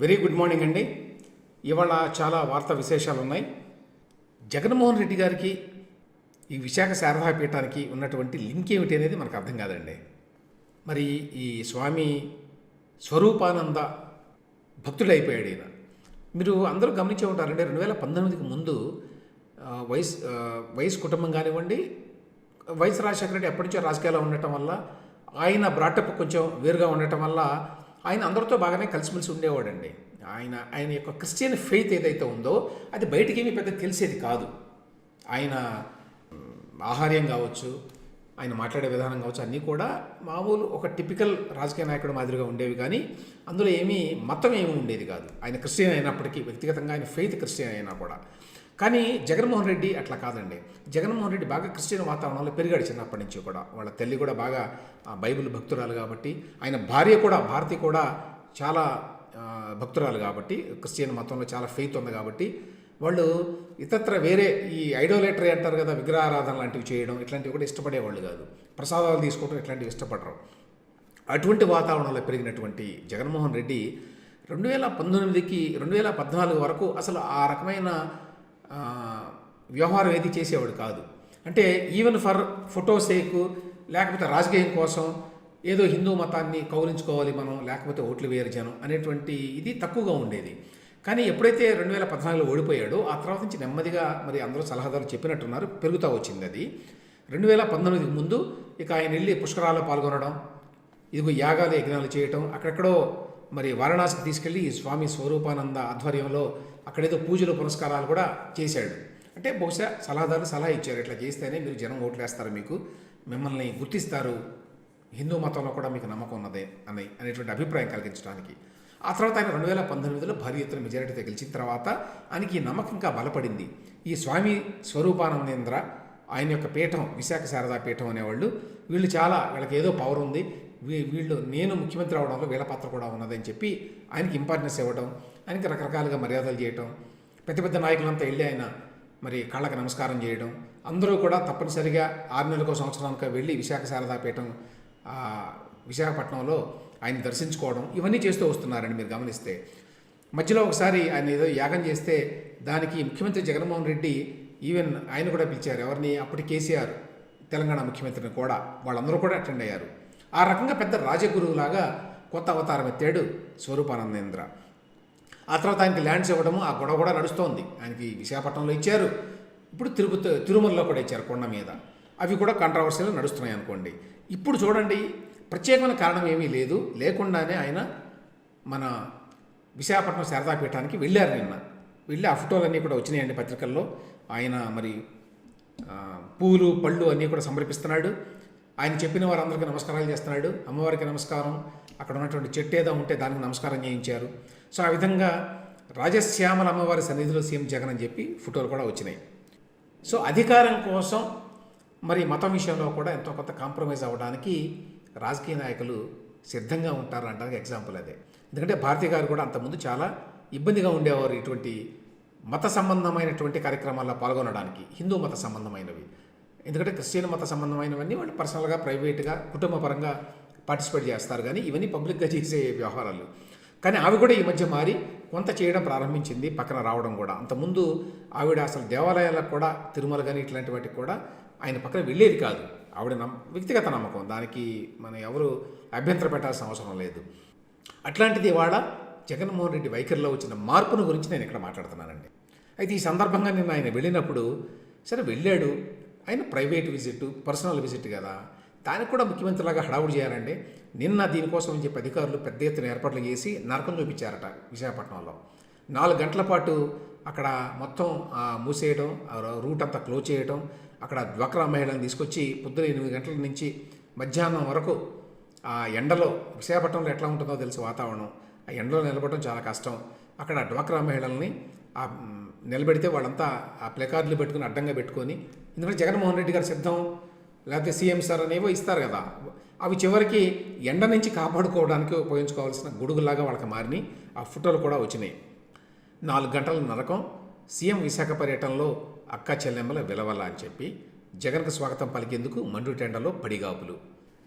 Very good morning అండి. ఇవాళ చాలా వార్తా విశేషాలు ఉన్నాయి జగన్మోహన్ రెడ్డి గారికి ఈ విశాఖ శారదా పీఠానికి ఉన్నటువంటి లింక్ ఏమిటి అనేది మనకు అర్థం కాదండి. మరి ఈ స్వామి స్వరూపానంద భక్తుడైపోయాడు ఈయన. మీరు అందరూ గమనించే ఉంటారండి రెండు వేల పంతొమ్మిదికి ముందు ఆ, వైస్ వైస్ కుటుంబం కానివ్వండి వైస్ రాజశేఖర రెడ్డి ఎప్పటి నుంచో రాజకీయాల్లో ఉండటం వల్ల ఆయన బ్రాటప్ కొంచెం వేరుగా ఉండటం వల్ల ఆయన అందరితో బాగానే కలిసిమెలిసి ఉండేవాడండి. ఆయన ఆయన యొక్క క్రిస్టియన్ ఫెయిత్ ఏదైతే ఉందో అది బయటికి ఏమీ పెద్ద తెలిసేది కాదు. ఆయన ఆహార్యం కావచ్చు ఆయన మాట్లాడే విధానం కావచ్చు అన్నీ కూడా మామూలు ఒక టిపికల్ రాజకీయ నాయకుడు మాదిరిగా ఉండేవి కానీ అందులో ఏమీ మతం ఏమీ ఉండేది కాదు. ఆయన క్రిస్టియన్ అయినప్పటికీ వ్యక్తిగతంగా ఆయన ఫెయిత్ క్రిస్టియన్ అయినా కూడా. కానీ జగన్మోహన్ రెడ్డి అట్లా కాదండి. జగన్మోహన్ రెడ్డి బాగా క్రిస్టియన్ వాతావరణంలో పెరిగాడు చిన్నప్పటి నుంచి కూడా. వాళ్ళ తల్లి కూడా బాగా బైబిల్ భక్తురాలు కాబట్టి ఆయన భార్య కూడా భారతి కూడా చాలా భక్తురాలు కాబట్టి క్రిస్టియన్ మతంలో చాలా ఫెయిత్ ఉంది కాబట్టి వాళ్ళు ఇతరత్ర వేరే ఈ ఐడోలేటరీ అంటారు కదా విగ్రహారాధన లాంటివి చేయడం ఇట్లాంటివి కూడా ఇష్టపడేవాళ్ళు కాదు. ప్రసాదాలు తీసుకోవడం ఇట్లాంటివి ఇష్టపడరు. అటువంటి వాతావరణంలో పెరిగినటువంటి జగన్మోహన్ రెడ్డి రెండు వేల పంతొమ్మిదికి రెండు వేల పద్నాలుగు వరకు అసలు ఆ రకమైన వ్యవహారం ఏది చేసేవాడు కాదు. అంటే ఈవెన్ ఫర్ ఫోటో సేకు లేకపోతే రాజకీయం కోసం ఏదో హిందూ మతాన్ని కౌలించుకోవాలి మనం లేకపోతే ఓట్లు వేయరు జనం అనేటువంటి ఇది తక్కువగా ఉండేది. కానీ ఎప్పుడైతే రెండు వేల పద్నాలుగులో ఓడిపోయాడో ఆ తర్వాత నుంచి నెమ్మదిగా మరి అందరూ సలహాదారు చెప్పినట్టున్నారు పెరుగుతూ వచ్చింది అది. రెండు వేల పంతొమ్మిదికి ముందు ఇక ఆయన వెళ్ళి పుష్కరాల్లో పాల్గొనడం ఇదిగో యాగాలు యజ్ఞాలు చేయటం అక్కడెక్కడో మరి వారణాసికి తీసుకెళ్ళి ఈ స్వామి స్వరూపానంద ఆధ్వర్యంలో అక్కడేదో పూజలు పురస్కారాలు కూడా చేశాడు. అంటే బహుశా సలహాదారులు సలహా ఇచ్చారు. ఇట్లా చేస్తేనే మీరు జనం ఓట్లేస్తారు మీకు. మిమ్మల్ని గుర్తిస్తారు. హిందూ మతంలో కూడా మీకు నమ్మకం ఉన్నదే అని అనేటువంటి అభిప్రాయం కలిగించడానికి. ఆ తర్వాత ఆయన రెండు వేల పంతొమ్మిదిలో భారీ ఎత్తున మెజారిటీతో గెలిచిన తర్వాత ఆయనకి ఈ నమ్మకం ఇంకా బలపడింది. ఈ స్వామి స్వరూపానందేంద్ర ఆయన యొక్క పీఠం విశాఖ శారదా పీఠం అనేవాళ్ళు వీళ్ళు చాలా వీళ్ళకి ఏదో పవర్ ఉంది. వీళ్ళు నేను ముఖ్యమంత్రి అవడంలో వీళ్ళ పాత్ర కూడా ఉన్నదని చెప్పి ఆయనకి ఇంపార్టెన్స్ ఇవ్వడం ఆయనకి రకరకాలుగా మర్యాదలు చేయటం పెద్ద పెద్ద నాయకులంతా వెళ్ళి ఆయన మరి కాళ్ళకి నమస్కారం చేయడం అందరూ కూడా తప్పనిసరిగా ఆరు నెలలకో సంవత్సరానికి వెళ్ళి విశాఖ శారదాపీఠం విశాఖపట్నంలో ఆయన దర్శించుకోవడం ఇవన్నీ చేస్తూ వస్తున్నారండి మీరు గమనిస్తే. మధ్యలో ఒకసారి ఆయన ఏదో యాగం చేస్తే దానికి ముఖ్యమంత్రి జగన్మోహన్ రెడ్డి ఈవెన్ ఆయన కూడా పిలిచారు. ఎవరిని? అప్పటి కేసీఆర్ తెలంగాణ ముఖ్యమంత్రిని కూడా. వాళ్ళందరూ కూడా అటెండ్ అయ్యారు. ఆ రకంగా పెద్ద రాజగురువులాగా కొత్త అవతారం ఎత్తాడు స్వరూపానందేంద్ర. ఆ తర్వాత ఆయనకి ల్యాండ్స్ ఇవ్వడము ఆ గొడవ కూడా నడుస్తోంది. ఆయనకి విశాఖపట్నంలో ఇచ్చారు. ఇప్పుడు తిరుపతి తిరుమలలో కూడా ఇచ్చారు కొండ మీద. అవి కూడా కాంట్రవర్సీలు నడుస్తున్నాయి అనుకోండి. ఇప్పుడు చూడండి ప్రత్యేకమైన కారణం ఏమీ లేదు. లేకుండానే ఆయన మన విశాఖపట్నం శారదాపీఠానికి వెళ్ళారు నిన్న. వెళ్ళి ఆ ఫోటోలన్నీ కూడా వచ్చినాయండి పత్రికల్లో. ఆయన మరి పూలు పళ్ళు అన్నీ కూడా సమర్పిస్తున్నాడు. ఆయన చెప్పిన వారందరికీ నమస్కారాలు చేస్తున్నాడు. అమ్మవారికి నమస్కారం. అక్కడ ఉన్నటువంటి చెట్టు ఏదో ఉంటే దానికి నమస్కారం చేయించారు. సో ఆ విధంగా రాజశ్యామల అమ్మవారి సన్నిధిలో సీఎం జగన్ అని చెప్పి ఫోటోలు కూడా వచ్చినాయి. సో అధికారం కోసం మరి మతం విషయంలో కూడా ఎంతో కొంత కాంప్రమైజ్ అవ్వడానికి రాజకీయ నాయకులు సిద్ధంగా ఉంటారు అనడానికి ఎగ్జాంపుల్ అదే. ఎందుకంటే భారతీయ గారు కూడా అంతకుముందు చాలా ఇబ్బందిగా ఉండేవారు ఇటువంటి మత సంబంధమైనటువంటి కార్యక్రమాల్లో పాల్గొనడానికి. హిందూ మత సంబంధమైనవి. ఎందుకంటే క్రిస్టియన్ మత సంబంధమైనవన్నీ వాళ్ళు పర్సనల్గా ప్రైవేట్గా కుటుంబపరంగా పార్టిసిపేట్ చేస్తారు. కానీ ఇవన్నీ పబ్లిక్గా చేసే వ్యవహారాలు. కానీ ఆవి కూడా ఈ మధ్య మారి కొంత చేయడం ప్రారంభించింది పక్కన రావడం కూడా. అంతకుముందు ఆవిడ అసలు దేవాలయాలకు కూడా తిరుమల కానీ ఇట్లాంటి వాటికి కూడా ఆయన పక్కన వెళ్ళేది కాదు. ఆవిడ నమ్మ వ్యక్తిగత నమ్మకం. దానికి మనం ఎవరు అభ్యంతర పెట్టాల్సిన అవసరం లేదు. అట్లాంటిది ఇవాళ జగన్మోహన్ రెడ్డి వైఖరిలో వచ్చిన మార్పును గురించి నేను ఇక్కడ మాట్లాడుతున్నానండి. అయితే ఈ సందర్భంగా నిన్న ఆయన వెళ్ళినప్పుడు సరే వెళ్ళాడు ఆయన ప్రైవేట్ విజిట్ పర్సనల్ విజిట్ కదా. దానికి కూడా ముఖ్యమంత్రిలాగా హడావుడి చేయాలండి. నిన్న దీనికోసం అని చెప్పి అధికారులు పెద్ద ఎత్తున ఏర్పాట్లు చేసి నరకం చూపించారట విశాఖపట్నంలో. నాలుగు గంటల పాటు అక్కడ మొత్తం మూసేయడం రూట్ అంతా క్లోజ్ చేయడం అక్కడ డ్వాక్రా మహిళలను తీసుకొచ్చి పొద్దున ఎనిమిది గంటల నుంచి మధ్యాహ్నం వరకు ఆ ఎండలో విశాఖపట్నంలో ఎట్లా ఉంటుందో తెలుసు వాతావరణం. ఆ ఎండలో నిలబడడం చాలా కష్టం. అక్కడ డ్వాక్రా మహిళల్ని ఆ నిలబెడితే వాళ్ళంతా ఆ ప్లెకార్డులు పెట్టుకుని అడ్డంగా పెట్టుకొని ఎందుకంటే జగన్మోహన్ రెడ్డి గారు సిద్ధం లేకపోతే సీఎం సార్ అనేవో ఇస్తారు కదా. అవి చివరికి ఎండ నుంచి కాపాడుకోవడానికి ఉపయోగించుకోవాల్సిన గొడుగులాగా వాళ్ళకి మారిని ఆ ఫోటోలు కూడా వచ్చినాయి. నాలుగు గంటల నరకం సీఎం విశాఖ పర్యటనలో అక్క చెల్లెమ్మల విలవల అని చెప్పి జగన్కు స్వాగతం పలికేందుకు మండు టెండలో పడిగాపులు.